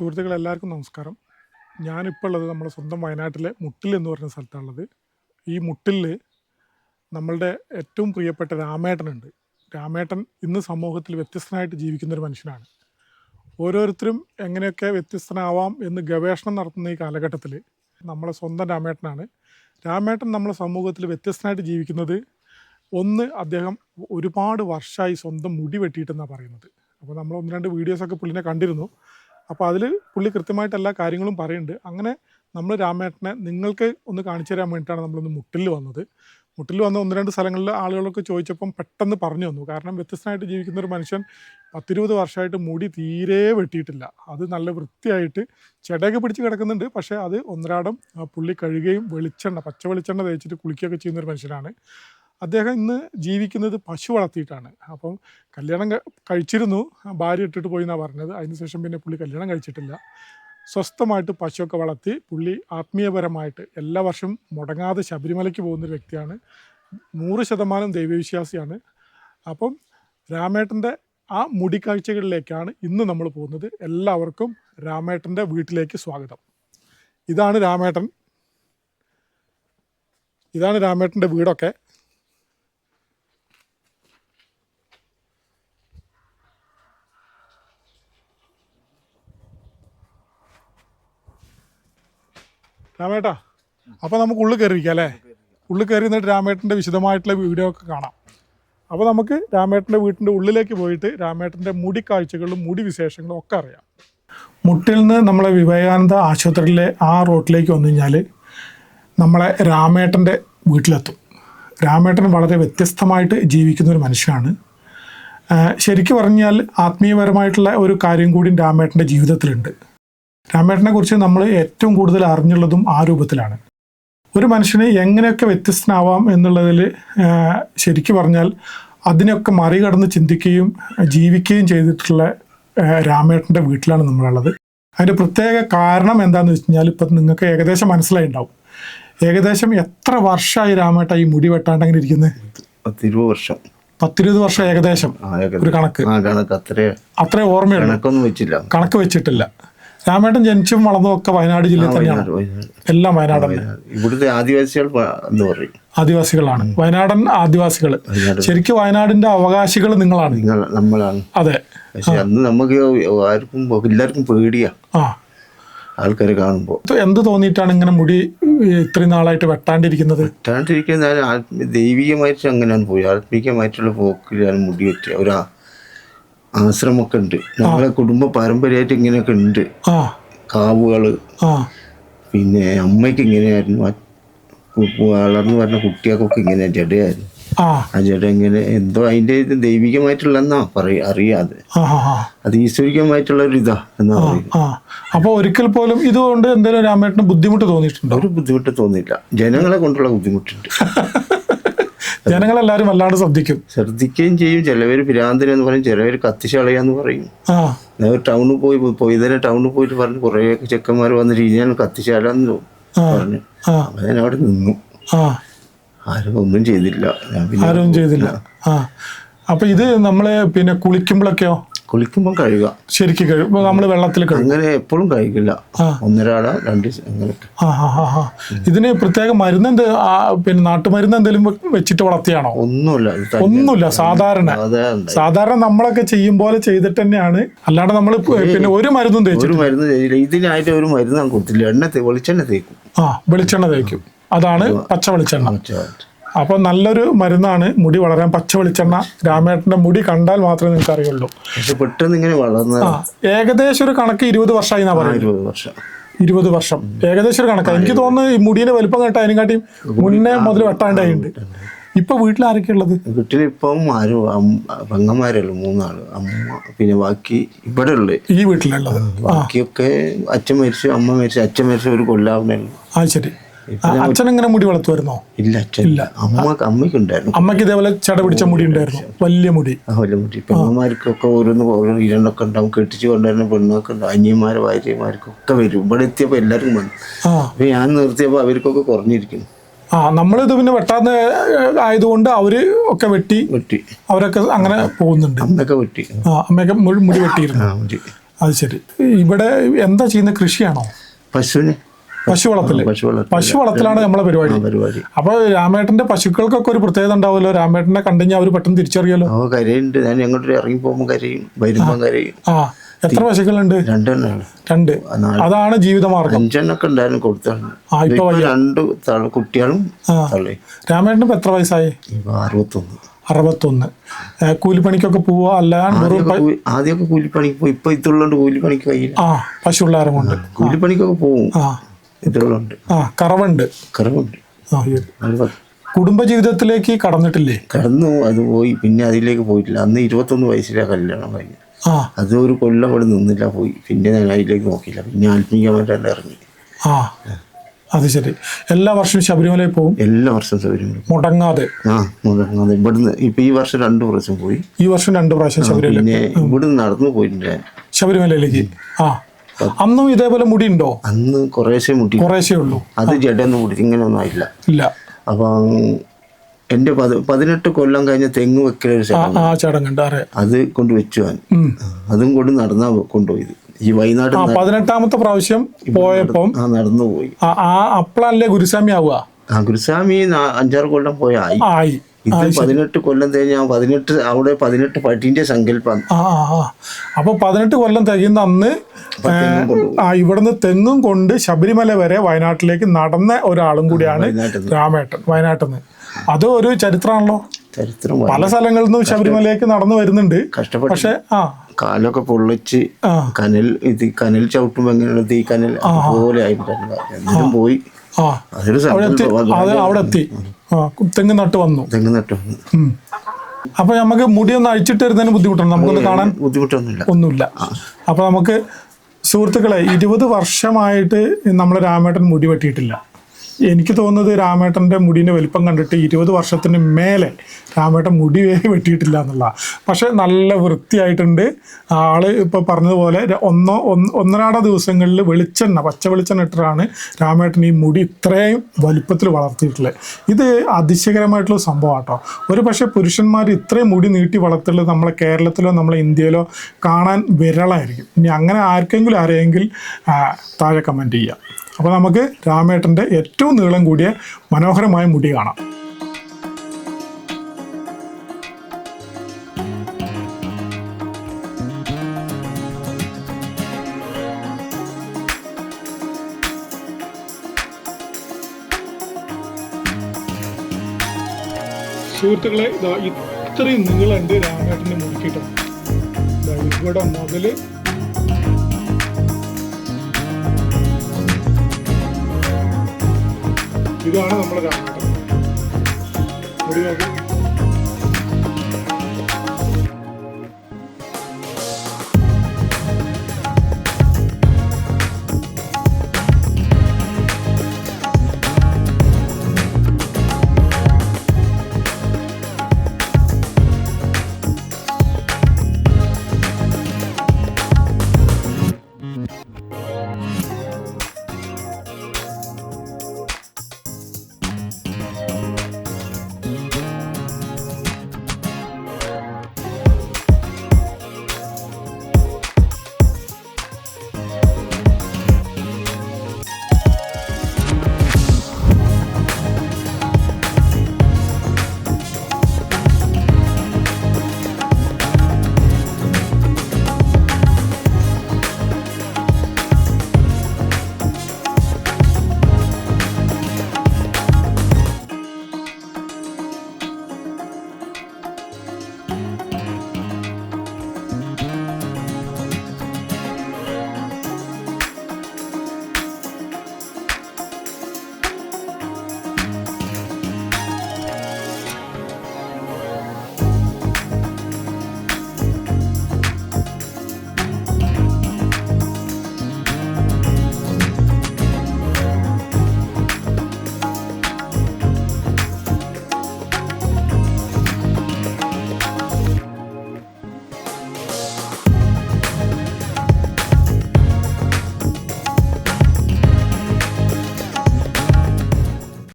സുഹൃത്തുക്കളെ എല്ലാവർക്കും നമസ്കാരം. ഞാനിപ്പോൾ ഉള്ളത് നമ്മുടെ സ്വന്തം വയനാട്ടിലെ മുട്ടിൽ എന്ന് പറഞ്ഞ സ്ഥലത്താണുള്ളത്. ഈ മുട്ടിൽ നമ്മളുടെ ഏറ്റവും പ്രിയപ്പെട്ട രാമേട്ടനുണ്ട്. രാമേട്ടൻ ഇന്ന് സമൂഹത്തിൽ വ്യത്യസ്തനായിട്ട് ജീവിക്കുന്ന ഒരു മനുഷ്യനാണ്. ഓരോരുത്തരും എങ്ങനെയൊക്കെ വ്യത്യസ്തനാവാം എന്ന് ഗവേഷണം നടത്തുന്ന ഈ കാലഘട്ടത്തിൽ നമ്മളെ സ്വന്തം രാമേട്ടനാണ്. രാമേട്ടൻ നമ്മളെ സമൂഹത്തിൽ വ്യത്യസ്തനായിട്ട് ജീവിക്കുന്നത് ഒന്ന് അദ്ദേഹം ഒരുപാട് വർഷമായി സ്വന്തം മുടി വെട്ടിയിട്ടെന്നാണ് പറയുന്നത്. അപ്പോൾ നമ്മൾ ഒന്ന് രണ്ട് വീഡിയോസൊക്കെ പുള്ളിനെ കണ്ടിരുന്നു. അപ്പോൾ അതിൽ പുള്ളി കൃത്യമായിട്ട് എല്ലാ കാര്യങ്ങളും പറയുന്നുണ്ട്. അങ്ങനെ നമ്മൾ രാമേട്ടനെ നിങ്ങൾക്ക് ഒന്ന് കാണിച്ചു തരാൻ വേണ്ടിയിട്ടാണ് നമ്മളൊന്ന് മുട്ടിൽ വന്നത്. മുട്ടിൽ വന്ന ഒന്ന് രണ്ട് സ്ഥലങ്ങളിൽ ആളുകളൊക്കെ ചോദിച്ചപ്പം പെട്ടെന്ന് പറഞ്ഞു തന്നു. കാരണം വ്യത്യസ്തനായിട്ട് ജീവിക്കുന്ന ഒരു മനുഷ്യൻ പത്തിരുപത് വർഷമായിട്ട് മുടി തീരെ വെട്ടിയിട്ടില്ല. അത് നല്ല വൃത്തിയായിട്ട് ചെടയൊക്കെ പിടിച്ച് കിടക്കുന്നുണ്ട്. പക്ഷേ അത് ഒന്നരാടം പുള്ളി കഴുകുകയും വെളിച്ചെണ്ണ പച്ച വെളിച്ചെണ്ണ തേച്ചിട്ട് കുളിക്കുകയൊക്കെ ചെയ്യുന്ന ഒരു മനുഷ്യനാണ്. അദ്ദേഹം ഇന്ന് ജീവിക്കുന്നത് പശു വളർത്തിയിട്ടാണ്. അപ്പം കല്യാണം കഴിച്ചിരുന്നു. ഭാര്യ ഇട്ടിട്ട് പോയി എന്നാണ് പറഞ്ഞത് അതിനുശേഷം പിന്നെ പുള്ളി കല്യാണം കഴിച്ചിട്ടില്ല. സ്വസ്ഥമായിട്ട് പശുവൊക്കെ വളർത്തി പുള്ളി ആത്മീയപരമായിട്ട് എല്ലാ വർഷവും മുടങ്ങാതെ ശബരിമലയ്ക്ക് പോകുന്നൊരു വ്യക്തിയാണ്. നൂറ് ശതമാനം ദൈവവിശ്വാസിയാണ്. അപ്പം രാമേട്ടന്റെ ആ മുടിക്കാഴ്ചകളിലേക്കാണ് ഇന്ന് നമ്മൾ പോകുന്നത്. എല്ലാവർക്കും രാമേട്ടന്റെ വീട്ടിലേക്ക് സ്വാഗതം. ഇതാണ് രാമേട്ടൻ. ഇതാണ് രാമേട്ടന്റെ വീടൊക്കെ. രാമേട്ടാ അപ്പോൾ നമുക്ക് ഉള്ളിൽ കയറിയിരിക്കാം അല്ലേ? ഉള്ളിൽ കയറി നിന്നിട്ട് രാമേട്ടന്റെ വിശദമായിട്ടുള്ള വീഡിയോ ഒക്കെ കാണാം. അപ്പോൾ നമുക്ക് രാമേട്ടന്റെ വീട്ടിന്റെ ഉള്ളിലേക്ക് പോയിട്ട് രാമേട്ടന്റെ മുടി കാഴ്ചകളും മുടി വിശേഷങ്ങളും ഒക്കെ അറിയാം. മുട്ടിൽ നിന്ന് നമ്മളെ വിവേകാനന്ദ ആശുപത്രിയിലെ ആ റോട്ടിലേക്ക് വന്നു കഴിഞ്ഞാൽ നമ്മളെ രാമേട്ടന്റെ വീട്ടിലെത്തും. രാമേട്ടൻ വളരെ വ്യത്യസ്തമായിട്ട് ജീവിക്കുന്ന ഒരു മനുഷ്യനാണ്. ശരിക്കും പറഞ്ഞാൽ ആത്മീയപരമായിട്ടുള്ള ഒരു കാര്യം കൂടി രാമേട്ടന്റെ ജീവിതത്തിലുണ്ട്. രാമേട്ടനെ കുറിച്ച് നമ്മൾ ഏറ്റവും കൂടുതൽ അറിഞ്ഞുള്ളതും ആ രൂപത്തിലാണ്. ഒരു മനുഷ്യന് എങ്ങനെയൊക്കെ വ്യത്യസ്തനാവാം എന്നുള്ളതിൽ ശരിക്കു പറഞ്ഞാൽ അതിനൊക്കെ മറികടന്ന് ചിന്തിക്കുകയും ജീവിക്കുകയും ചെയ്തിട്ടുള്ള രാമേട്ടന്റെ വീട്ടിലാണ് നമ്മളുള്ളത്. അതിന്റെ പ്രത്യേക കാരണം എന്താണെന്ന് വെച്ച് കഴിഞ്ഞാൽ ഇപ്പം നിങ്ങൾക്ക് ഏകദേശം മനസ്സിലായി ഉണ്ടാവും. ഏകദേശം എത്ര വർഷമായി രാമേട്ട ഈ മുടി വെട്ടാണ്ട് അങ്ങനെ ഇരിക്കുന്നത്? പത്തിരുപത് വർഷം. പത്തിരുപത് വർഷം ഏകദേശം ഒരു കണക്ക്. അത്രേ ഓർമ്മയുള്ളൂ. വെച്ചില്ല. കണക്ക് വെച്ചിട്ടില്ല. രാമേട്ടൻ ജനിച്ചും വളർന്നും ഒക്കെ വയനാട് ജില്ലയിൽ തന്നെയാണ്. എല്ലാം വയനാട്. ഇവിടുത്തെ ആദിവാസികൾ എന്ന് പറയും. ആദിവാസികളാണ്. വയനാടൻ ആദിവാസികൾ ശരിക്കും വയനാടിന്റെ അവകാശികൾ നിങ്ങളാണ്. നമ്മളാണ്. അതെ. അന്ന് നമുക്ക് ആർക്കും എല്ലാവർക്കും പേടിയാ. ആ. ആൾക്കാരെ കാണുമ്പോൾ എന്ത് തോന്നിയിട്ടാണ് ഇങ്ങനെ മുടി ഇത്രയും നാളായിട്ട് വെട്ടാണ്ടിരിക്കുന്നത്? വെട്ടാണ്ടിരിക്കുന്ന ദൈവികമായിട്ട് അങ്ങനെയാണ് പോയി. ആത്മീകമായിട്ടുള്ള പോക്കിലാണ് മുടി വെച്ച് ഒരു ആശ്രമമൊക്കെ ഉണ്ട്. നമ്മളെ കുടുംബ പാരമ്പര്യമായിട്ട് ഇങ്ങനെയൊക്കെ ഉണ്ട്. കാവുകൾ. പിന്നെ അമ്മയ്ക്ക് ഇങ്ങനെയായിരുന്നു. വളർന്നു പറഞ്ഞ കുട്ടികൾക്കൊക്കെ ഇങ്ങനെ ജഡയായിരുന്നു. ആ. ജഡ ഇങ്ങനെ എന്തോ അതിന്റെ ഇത് ദൈവികമായിട്ടുള്ളതെന്നാ പറയ അറിയാതെ. അത് ഈശ്വരികമായിട്ടുള്ള ഒരു ഇതാ എന്നാ അപ്പൊ അപ്പോൾ ഒരിക്കൽ പോലും ഇതുകൊണ്ട് എന്തെങ്കിലും രാമേട്ടന് ബുദ്ധിമുട്ട് തോന്നിയിട്ടുണ്ടോ? ഒരു ബുദ്ധിമുട്ട് തോന്നിയില്ല ജനങ്ങളെ കൊണ്ടുള്ള ബുദ്ധിമുട്ടുണ്ട്. ജനങ്ങളെല്ലാവരും വല്ലാണ്ട് ശ്രദ്ധിക്കും. ശ്രദ്ധിക്കുകയും ചെയ്യും. ചിലവർ ഭ്രാന്തനെന്ന് പറയും ചിലവർ കത്തിച്ചളയാന്ന് പറയും. ടൗണിൽ പോയി പോയി തന്നെ ടൗണിൽ പോയിട്ട് പറഞ്ഞു കുറേ ചെക്കന്മാർ വന്നിട്ട് ഇനി ഞാൻ കത്തിച്ചാലാന്ന് പറഞ്ഞു. അപ്പം ഞാൻ അവിടെ നിന്നു. ആരും ഒന്നും ചെയ്തില്ല. ആരും ചെയ്തില്ല. അപ്പൊ ഇത് നമ്മൾ പിന്നെ കുളിക്കുമ്പോഴൊക്കെയോ? കുളിക്കുമ്പോൾ കഴുകുക ശരിക്കും കഴുകുമ്പോൾ നമ്മൾ വെള്ളത്തിൽ അങ്ങനെ എപ്പോഴും കഴിക്കില്ല. ഒന്നരാട രണ്ട് അങ്ങനെ. അങ്ങനെയൊക്കെ ഇതിന് പ്രത്യേക മരുന്ന് എന്ത് പിന്നെ നാട്ടുമരുന്ന് എന്തെങ്കിലും വെച്ചിട്ട് വളർത്തിയാണോ? ഒന്നുമില്ല. ഒന്നുമില്ല. സാധാരണ. സാധാരണ നമ്മളൊക്കെ ചെയ്യും പോലെ ചെയ്തിട്ട് തന്നെയാണ്. അല്ലാണ്ട് നമ്മൾ പിന്നെ ഒരു മരുന്നും തേച്ചു മരുന്ന് ഇതിനായിട്ട് ഒരു മരുന്ന് കൊടുത്തില്ല. എണ്ണ വെളിച്ചെണ്ണ തേക്കും. ആ വെളിച്ചെണ്ണ തേക്കും. അതാണ് പച്ച വെളിച്ചെണ്ണ. ഉച്ചയായിട്ട്. അപ്പൊ നല്ലൊരു മരുന്നാണ് മുടി വളരാൻ പച്ച വെളിച്ചെണ്ണ രാമേട്ടന്റെ മുടി കണ്ടാൽ മാത്രമേ നിങ്ങൾക്ക് അറിയുള്ളൂ പക്ഷെ പെട്ടെന്ന് ഇങ്ങനെ വളർന്ന ഏകദേശം ഒരു കണക്ക് ഇരുപത് വർഷമായി എന്നാ പറയുന്നത്. ഇരുപത് വർഷം. ഇരുപത് വർഷം. ഏകദേശം ഒരു കണക്കാണ് എനിക്ക് തോന്നുന്നു ഈ മുടിയുടെ വലുപ്പം കേട്ട അതിനെക്കാട്ടിയും മുന്നേ മുതൽ വെട്ടാണ്ടായിട്ടുണ്ട്. ഇപ്പൊ വീട്ടിൽ ആരൊക്കെ ഉള്ളത്? വീട്ടിലിപ്പം ആരും പെങ്ങന്മാരല്ലോ മൂന്നാൾ. അമ്മ പിന്നെ ബാക്കി ഇവിടെ ഉള്ളേ. ഈ വീട്ടിലുള്ളത്. ബാക്കിയൊക്കെ അച്ഛൻ മരിച്ചു അമ്മ മരിച്ചു അച്ഛൻ മരിച്ചു ഒരു കൊല്ലാവുന്നല്ലോ ആ ശരി. അച്ഛൻ എങ്ങനെ മുടി വളർത്തുമായിരുന്നോ? ഇല്ല അച്ഛൻ. ഇല്ല. അമ്മ അമ്മയ്ക്ക് ഉണ്ടായിരുന്നു അമ്മയ്ക്ക് ഇതേപോലെ ചട പിടിച്ച മുടി. ഉണ്ടായിരുന്നു വലിയ മുടി. വലിയ മുടി. പെണ്ണുമാർക്കൊക്കെ ഓരോന്ന് ഓരോ ഇരണ്ടൊക്കെ ഉണ്ടാവും. കെട്ടിച്ചു കൊണ്ടുവരുന്ന പെണ്ണൊക്കെ ഉണ്ടാവും. അന്യന്മാരെ ഭാര്യമാർക്കൊക്കെ വരും. ഇവിടെ എത്തിയപ്പോൾ എല്ലാവർക്കും വന്നു അപ്പൊ ഞാൻ നിർത്തിയപ്പോൾ അവർക്കൊക്കെ കുറഞ്ഞിരിക്കുന്നു. ആ നമ്മളിത് പിന്നെ വെട്ടാന്ന് ആയതുകൊണ്ട് അവർ ഒക്കെ വെട്ടി വെട്ടി. അവരൊക്കെ അങ്ങനെ പോകുന്നുണ്ട്. അമ്മയൊക്കെ വെട്ടി. ആ അമ്മയൊക്കെ മുടി വെട്ടിയിരുന്നു. അത് ശരി. ഇവിടെ എന്താ ചെയ്യുന്ന കൃഷിയാണോ? പശുവിന് പശു പശുവളത്തിലാണ് പശു നമ്മളെ പരിപാടി. പരിപാടി. അപ്പൊ രാമേട്ടന്റെ പശുക്കൾക്കൊക്കെ ഒരു പ്രത്യേകത ഉണ്ടാവുമല്ലോ. രാമേട്ടനെ കണ്ടുകഴിഞ്ഞാൽ അവർ പെട്ടെന്ന് തിരിച്ചറിയല്ലോ ഓ കരയുണ്ട്. ഞാൻ എങ്ങോട്ട് ഇറങ്ങി പോകുമ്പോൾ കരയും വരുമ്പോൾ കരയും. ആ എത്ര പശുക്കളുണ്ട്? രണ്ടെണ്ണാണ്. രണ്ട്. അതാണ് ജീവിതമാർഗം. അഞ്ചെണ്ണൊക്കെ ഉണ്ടായിരുന്നു കൊടുത്താണ് രണ്ട് കുട്ടികളും രാമേട്ടന് ഇപ്പൊ എത്ര വയസ്സായി? അറുപത്തൊന്ന്. അറുപത്തൊന്ന്. കൂലിപ്പണിക്കൊക്കെ പോവുക അല്ലാണ്ട് ആദ്യമൊക്കെ കൂലി- ആദ്യമൊക്കെ കൂലിപ്പണിക്ക് പോയി. ഇപ്പൊ ഇതുള്ളതുകൊണ്ട് കൂലിപ്പണിക്ക് കഴിയില്ല. ആ പശുള്ളാരം കൊണ്ട്. കൂലിപ്പണിക്കൊക്കെ പോവും. ആ ഇതുള്ളതുകൊണ്ട് ആ കറവുണ്ട് കറവുണ്ട് കുടുംബജീവിതത്തിലേക്ക് കടന്നിട്ടില്ലേ? കടന്നു അത് പോയി. പിന്നെ അതിലേക്ക് പോയിട്ടില്ല. അന്ന് ഇരുപത്തൊന്ന് വയസ്സിലാ കല്യാണം കഴിഞ്ഞു അത് ഒരു കൊല്ലം അവിടെ നിന്നില്ല പോയി. പിന്നെ ഞാൻ അതിലേക്ക് നോക്കിയില്ല. പിന്നെ ആത്മീയമായിട്ടല്ല ഇറങ്ങി. ആ അത് ശരി. എല്ലാ വർഷവും ശബരിമലയിൽ പോകും എല്ലാ വർഷവും ശബരിമല മുടങ്ങാതെ? ആ മുടങ്ങാതെ. ഇവിടുന്ന് ഇപ്പൊ ഈ വർഷം രണ്ടു പ്രാവശ്യം പോയി. ഈ വർഷം രണ്ടു പ്രാവശ്യം ശബരിമല. ഇവിടുന്ന് നടന്നു പോയിട്ടുണ്ട് ശബരിമലയിലേക്ക്. ആ. അന്നും ഇതേപോലെ മുടി ഉണ്ടോ അന്ന് കുറേശ്ശെ മുടി കുറേശ്ശേ ഉള്ളൂ. അത് ജഡൊന്നും മുടി ഇങ്ങനെയൊന്നും ആയില്ല ഇല്ല. അപ്പം എന്റെ പത് പതിനെട്ട് കൊല്ലം കഴിഞ്ഞ തെങ്ങ് വെക്കലൊരു ചടങ്ങുണ്ട്. അത്. കൊണ്ട് വെച്ചു ഞാൻ. അതും കൊണ്ട് നടന്നാ കൊണ്ടുപോയത്. ഈ വൈകുന്നേരം പതിനെട്ടാമത്തെ പ്രാവശ്യം പോയപ്പം ആ നടന്നു പോയി അപ്പളല്ലേ ഗുരുസ്വാമി ആവുക? ആ ഗുരുസ്വാമി അഞ്ചാറ് കൊല്ലം പോയ ആയി. ഇത് പതിനെട്ട് കൊല്ലം തികഞ്ഞ പതിനെട്ട് അവിടെ പതിനെട്ട് പട്ടിന്റെ സങ്കല്പം ആ അപ്പൊ പതിനെട്ട് കൊല്ലം തികയുന്ന അന്ന് ആ ഇവിടുന്ന് തെങ്ങും കൊണ്ട് ശബരിമല വരെ വയനാട്ടിലേക്ക് നടന്ന ഒരാളും കൂടിയാണ് രാമേട്ടൻ വയനാട്ടിൽ നിന്ന് അത് ഒരു ചരിത്രമാണല്ലോ. ചരിത്രം പല സ്ഥലങ്ങളിൽ നിന്നും ശബരിമലയിലേക്ക് നടന്നു വരുന്നുണ്ട്. കഷ്ടപ്പെട്ട് പക്ഷെ ആ. കാലൊക്കെ പൊള്ളിച്ച് കനൽ ഇത് കനൽ ചവിട്ടുമ്പോ എങ്ങനെയുള്ളത്? ഈ കനൽ പോലെ ആയിട്ടുണ്ടല്ലോ എന്നിട്ടും പോയി. അവിടെ എത്തി. തെങ്ങ് നട്ട് വന്നു. തെങ്ങ് നട്ടു വന്നു. അപ്പൊ നമുക്ക് മുടി ഒന്ന് അഴിച്ചിട്ട് വരുന്നതിന് ബുദ്ധിമുട്ടുണ്ട് നമുക്കൊന്ന് കാണാൻ ബുദ്ധിമുട്ടൊന്നുമില്ല. ഒന്നുമില്ല. അപ്പൊ നമുക്ക് സുഹൃത്തുക്കളെ ഇരുപത് വർഷമായിട്ട് നമ്മൾ രാമേട്ടൻ മുടി വെട്ടിയിട്ടില്ല. എനിക്ക് തോന്നുന്നത് രാമേട്ടന്റെ മുടീന്റെ വലിപ്പം കണ്ടിട്ട് ഇരുപത് വർഷത്തിന് മേലെ രാമേട്ടൻ മുടി വെട്ടിയിട്ടില്ല എന്നുള്ള. പക്ഷെ നല്ല വൃത്തിയായിട്ടുണ്ട്. ആൾ ഇപ്പോൾ പറഞ്ഞതുപോലെ ഒന്നോ ഒന്ന് ഒന്നരാട ദിവസങ്ങളിൽ വെളിച്ചെണ്ണ പച്ച വെളിച്ചെണ്ണ ഇട്ടിട്ടാണ് രാമേട്ടൻ ഈ മുടി ഇത്രയും വലിപ്പത്തിൽ വളർത്തിയിട്ടുള്ളത്. ഇത് അതിശയകരമായിട്ടുള്ള സംഭവം കേട്ടോ ഒരു പക്ഷേ പുരുഷന്മാർ ഇത്രയും മുടി നീട്ടി വളർത്തുള്ളത് നമ്മളെ കേരളത്തിലോ നമ്മളെ ഇന്ത്യയിലോ കാണാൻ വിരളായിരിക്കും. ഇനി അങ്ങനെ ആർക്കെങ്കിലും ആരെയെങ്കിൽ താഴെ കമന്റ് ചെയ്യാം. അപ്പോൾ നമുക്ക് രാമേട്ടന്റെ ഏറ്റവും നീളം കൂടിയ മനോഹരമായ മുടി കാണാം. സുഹൃത്തുക്കളെ ഇതാ ഇത്രയും നീളമുണ്ട് രാമേട്ടന്റെ മുടിക്കിട്ടോ ഇവിടെ മുതൽ ഇതാണ് നമ്മൾ കാണുന്നത്. മുടി നോക്കി.